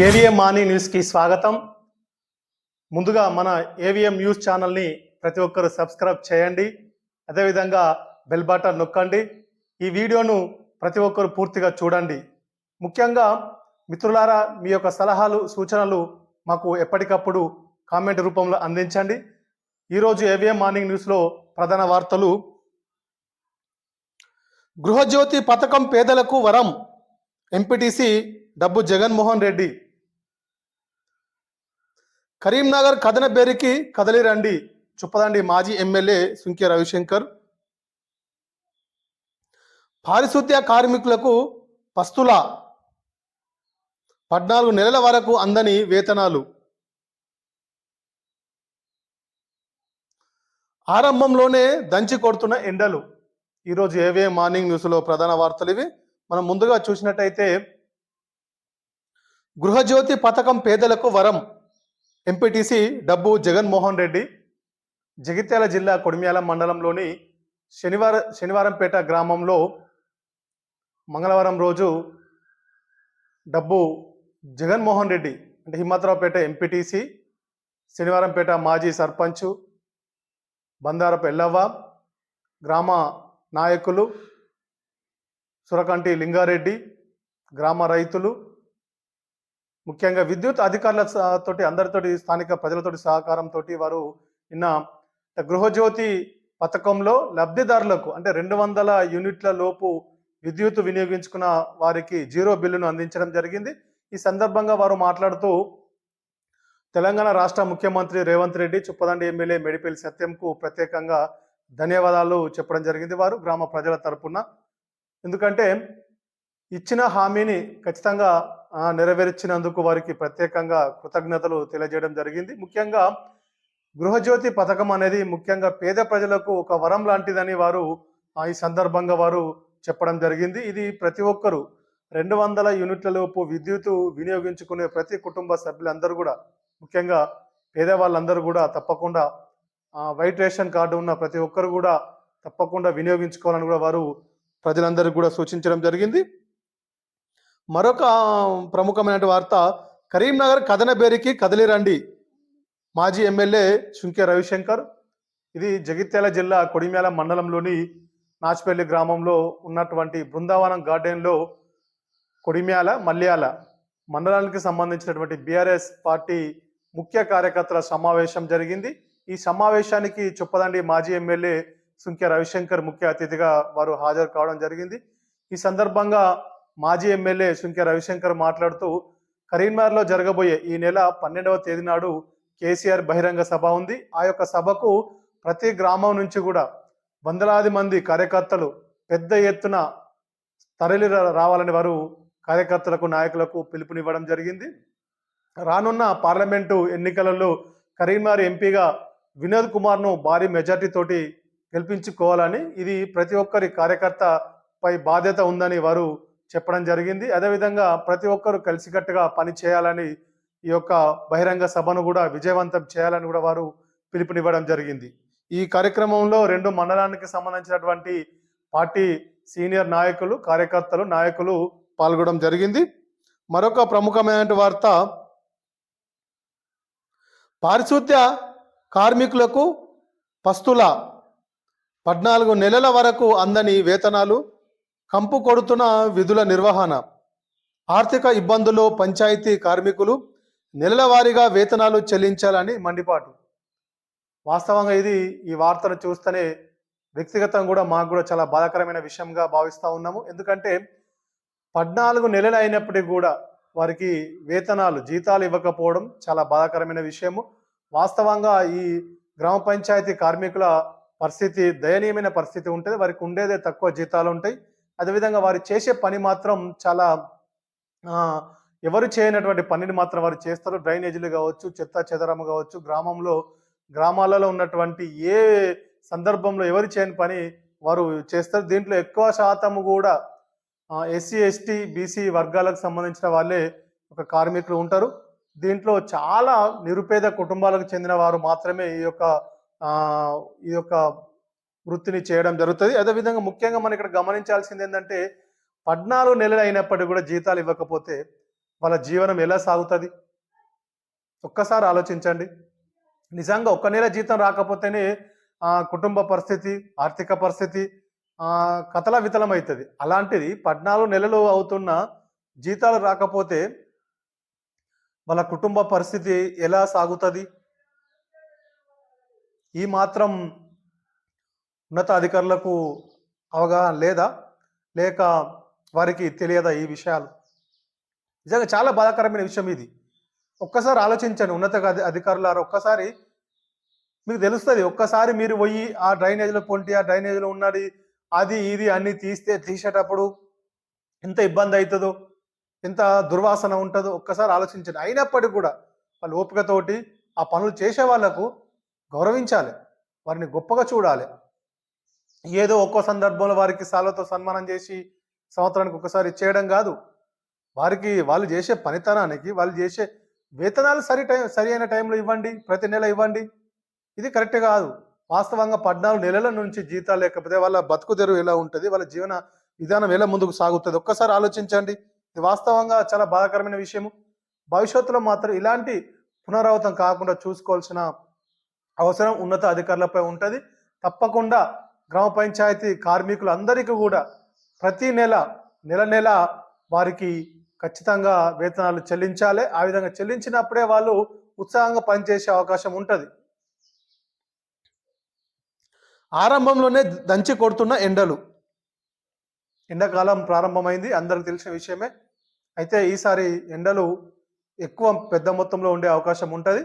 AVM morning న్యూస్కి స్వాగతం. ముందుగా మన ఏవిఎం న్యూస్ ఛానల్ని ప్రతి ఒక్కరు సబ్స్క్రైబ్ చేయండి. అదేవిధంగా బెల్ బటన్ నొక్కండి. ఈ వీడియోను ప్రతి ఒక్కరు పూర్తిగా చూడండి. ముఖ్యంగా మిత్రులారా మీ యొక్క సలహాలు సూచనలు మాకు ఎప్పటికప్పుడు కామెంట్ రూపంలో అందించండి. ఈరోజు ఏవిఎం మార్నింగ్ న్యూస్లో ప్రధాన వార్తలు. గృహజ్యోతి పథకం పేదలకు వరం. ఎంపీటీసీ డబ్బు జగన్మోహన్ రెడ్డి. కరీంనగర్ కథన బెరికి కదలి రండి చుప్పదండి మాజీ ఎమ్మెల్యే సుంకే రవిశంకర్. పారిశుద్ధ్య కార్మికులకు పస్తుల పద్నాలుగు నెలల వరకు అందని వేతనాలు. ఆరంభంలోనే దంచి కొడుతున్న ఎండలు. ఈరోజు ఏవే మార్నింగ్ న్యూస్లో ప్రధాన వార్తలు ఇవి? మనం ముందుగా చూసినట్టయితే గృహజ్యోతి పథకం పేదలకు వరం. ఎంపీటీసీ డబ్బు జగన్మోహన్ రెడ్డి జగిత్యాల జిల్లా కొడిమ్యాల మండలంలోని శనివార శనివారంపేట గ్రామంలో మంగళవారం రోజు డబ్బు జగన్మోహన్ రెడ్డి అంటే హిమ్మతరావుపేట ఎంపీటీసీ శనివారంపేట మాజీ సర్పంచ్ బందారపు ఎల్లవ్వ గ్రామ నాయకులు సురకంటి లింగారెడ్డి గ్రామ రైతులు ముఖ్యంగా విద్యుత్ అధికారుల తోటి అందరితోటి స్థానిక ప్రజలతోటి సహకారంతో వారు నిన్న గృహజ్యోతి పథకంలో లబ్ధిదారులకు అంటే రెండు వందల యూనిట్ల లోపు విద్యుత్ వినియోగించుకున్న వారికి జీరో బిల్లును అందించడం జరిగింది. ఈ సందర్భంగా వారు మాట్లాడుతూ తెలంగాణ రాష్ట్ర ముఖ్యమంత్రి రేవంత్ రెడ్డి చుప్పదండి ఎమ్మెల్యే మెడిపల్లి సత్యంకు ప్రత్యేకంగా ధన్యవాదాలు చెప్పడం జరిగింది వారు గ్రామ ప్రజల తరపున. ఎందుకంటే ఇచ్చిన హామీని ఖచ్చితంగా నెరవేర్చినందుకు వారికి ప్రత్యేకంగా కృతజ్ఞతలు తెలియజేయడం జరిగింది. ముఖ్యంగా గృహజ్యోతి పథకం అనేది ముఖ్యంగా పేద ప్రజలకు ఒక వరం లాంటిదని వారు ఈ సందర్భంగా వారు చెప్పడం జరిగింది. ఇది ప్రతి ఒక్కరూ రెండు వందల యూనిట్లలోపు విద్యుత్ వినియోగించుకునే ప్రతి కుటుంబ సభ్యులందరూ కూడా ముఖ్యంగా పేదవాళ్ళందరూ కూడా తప్పకుండా వైట్ రేషన్ కార్డు ఉన్న ప్రతి ఒక్కరు కూడా తప్పకుండా వినియోగించుకోవాలని కూడా వారు ప్రజలందరికీ కూడా సూచించడం జరిగింది. మరొక ప్రముఖమైన వార్త కరీంనగర్ కథనబేరికి కదిలి రండి మాజీ ఎమ్మెల్యే శుంకే రవిశంకర్. ఇది జగిత్యాల జిల్లా కొడిమ్యాల మండలంలోని నాచిపల్లి గ్రామంలో ఉన్నటువంటి బృందావనం గార్డెన్లో కొడిమ్యాల మల్యాల మండలానికి సంబంధించినటువంటి బీఆర్ఎస్ పార్టీ ముఖ్య కార్యకర్తల సమావేశం జరిగింది. ఈ సమావేశానికి చొప్పదండి మాజీ ఎమ్మెల్యే సుంకె రవిశంకర్ ముఖ్య అతిథిగా వారు హాజరు కావడం జరిగింది. ఈ సందర్భంగా మాజీ ఎమ్మెల్యే సుంకె రవిశంకర్ మాట్లాడుతూ కరీంనగర్లో జరగబోయే ఈ నెల పన్నెండవ తేదీ నాడు కేసీఆర్ బహిరంగ సభ ఉంది. ఆ యొక్క సభకు ప్రతి గ్రామం నుంచి కూడా వందలాది మంది కార్యకర్తలు పెద్ద ఎత్తున తరలి రావాలని వారు కార్యకర్తలకు నాయకులకు పిలుపునివ్వడం జరిగింది. రానున్న పార్లమెంటు ఎన్నికలలో కరీంనగర్ ఎంపీగా వినోద్ కుమార్ను భారీ మెజార్టీతోటి గెలిపించుకోవాలని ఇది ప్రతి ఒక్కరి కార్యకర్త పై బాధ్యత ఉందని వారు చెప్పడం జరిగింది. అదేవిధంగా ప్రతి ఒక్కరూ కలిసికట్టుగా పని చేయాలని ఈ యొక్క బహిరంగ సభను కూడా విజయవంతం చేయాలని కూడా వారు పిలుపునివ్వడం జరిగింది. ఈ కార్యక్రమంలో రెండు మండలానికి సంబంధించినటువంటి పార్టీ సీనియర్ నాయకులు కార్యకర్తలు నాయకులు పాల్గొనడం జరిగింది. మరొక ప్రముఖమైన వార్త పారిశుద్ధ్య కార్మికులకు పస్తుల పద్నాలుగు నెలల వరకు అందని వేతనాలు కంపు కొడుతున్న విధుల నిర్వహణ ఆర్థిక ఇబ్బందుల్లో పంచాయతీ కార్మికులు నెలల వారీగా వేతనాలు చెల్లించాలని మండిపాటు. వాస్తవంగా ఇది ఈ వార్తను చూస్తేనే వ్యక్తిగతంగా కూడా మాకు కూడా చాలా బాధాకరమైన విషయంగా భావిస్తూ ఉన్నాము. ఎందుకంటే పద్నాలుగు నెలలు అయినప్పటికీ కూడా వారికి వేతనాలు జీతాలు ఇవ్వకపోవడం చాలా బాధాకరమైన విషయము. వాస్తవంగా ఈ గ్రామ పంచాయతీ కార్మికుల పరిస్థితి దయనీయమైన పరిస్థితి ఉంటుంది. వారికి ఉండేదే తక్కువ జీతాలు ఉంటాయి. అదేవిధంగా వారు చేసే పని మాత్రం చాలా ఎవరు చేయనటువంటి పనిని మాత్రం వారు చేస్తారు. డ్రైనేజీలు కావచ్చు చెత్త చెదరము కావచ్చు గ్రామంలో గ్రామాలలో ఉన్నటువంటి ఏ సందర్భంలో ఎవరు చేయని పని వారు చేస్తారు. దీంట్లో ఎక్కువ శాతము కూడా ఎస్సీ ఎస్టీ బీసీ వర్గాలకు సంబంధించిన వాళ్ళే ఒక కార్మికులు ఉంటారు. దీంట్లో చాలా నిరుపేద కుటుంబాలకు చెందిన వారు మాత్రమే ఈ యొక్క ఈ యొక్క వృత్తిని చేయడం జరుగుతుంది. అదేవిధంగా ముఖ్యంగా మనం ఇక్కడ గమనించాల్సింది ఏంటంటే పద్నాలుగు నెలలు అయినప్పటికీ కూడా జీతాలు ఇవ్వకపోతే వాళ్ళ జీవనం ఎలా సాగుతుంది? ఒక్కసారి ఆలోచించండి. నిజంగా ఒక్క నెల జీతం రాకపోతేనే కుటుంబ పరిస్థితి ఆర్థిక పరిస్థితి కథల వితలం అవుతుంది. అలాంటిది పద్నాలుగు నెలలు అవుతున్న జీతాలు రాకపోతే వాళ్ళ కుటుంబ పరిస్థితి ఎలా సాగుతుంది? ఈ మాత్రం ఉన్నత అధికారులకు అవగాహన లేదా లేక వారికి తెలియదా ఈ విషయాలు? నిజంగా చాలా బాధాకరమైన విషయం ఇది. ఒక్కసారి ఆలోచించండి ఉన్నత అధికారులు అధికారులారా ఒక్కసారి మీకు తెలుస్తుంది ఒక్కసారి మీరు పోయి ఆ డ్రైనేజ్లో పొంటి ఆ డ్రైనేజ్లో ఉన్నది అది ఇది అన్నీ తీస్తే తీసేటప్పుడు ఎంత ఇబ్బంది అవుతుందో ఎంత దుర్వాసన ఉంటుందో ఒక్కసారి ఆలోచించండి. అయినప్పటికీ కూడా వాళ్ళు ఓపికతోటి ఆ పనులు చేసే వాళ్ళకు గౌరవించాలి. వారిని గొప్పగా చూడాలి. ఏదో ఒక్కో సందర్భంలో వారికి సాలతో సన్మానం చేసి సంవత్సరానికి ఒకసారి చేయడం కాదు. వారికి వాళ్ళు చేసే పనితనానికి వాళ్ళు చేసే వేతనాలు సరి టైం సరి అయిన టైంలో ఇవ్వండి ప్రతి నెల ఇవ్వండి. ఇది కరెక్ట్ కాదు. వాస్తవంగా పద్నాలుగు నెలల నుంచి జీతాలు లేకపోతే వాళ్ళ బతుకు తెరువు ఎలా ఉంటుంది? వాళ్ళ జీవన విధానం ఎలా ముందుకు సాగుతుంది? ఒక్కసారి ఆలోచించండి. ఇది వాస్తవంగా చాలా బాధాకరమైన విషయము. భవిష్యత్తులో మాత్రం ఇలాంటి పునరావృతం కాకుండా చూసుకోవాల్సిన అవసరం ఉన్నత అధికారులపై ఉంటుంది. తప్పకుండా గ్రామ పంచాయతీ కార్మికులందరికీ కూడా ప్రతి నెల నెల నెల వారికి ఖచ్చితంగా వేతనాలు చెల్లించాలి. ఆ విధంగా చెల్లించినప్పుడే వాళ్ళు ఉత్సాహంగా పనిచేసే అవకాశం ఉంటుంది. ఆరంభంలోనే దంచి కొడుతున్న ఎండలు. ఎండాకాలం ప్రారంభమైంది. అందరికి తెలిసిన విషయమే. అయితే ఈసారి ఎండలు ఎక్కువ పెద్ద మొత్తంలో ఉండే అవకాశం ఉంటుంది.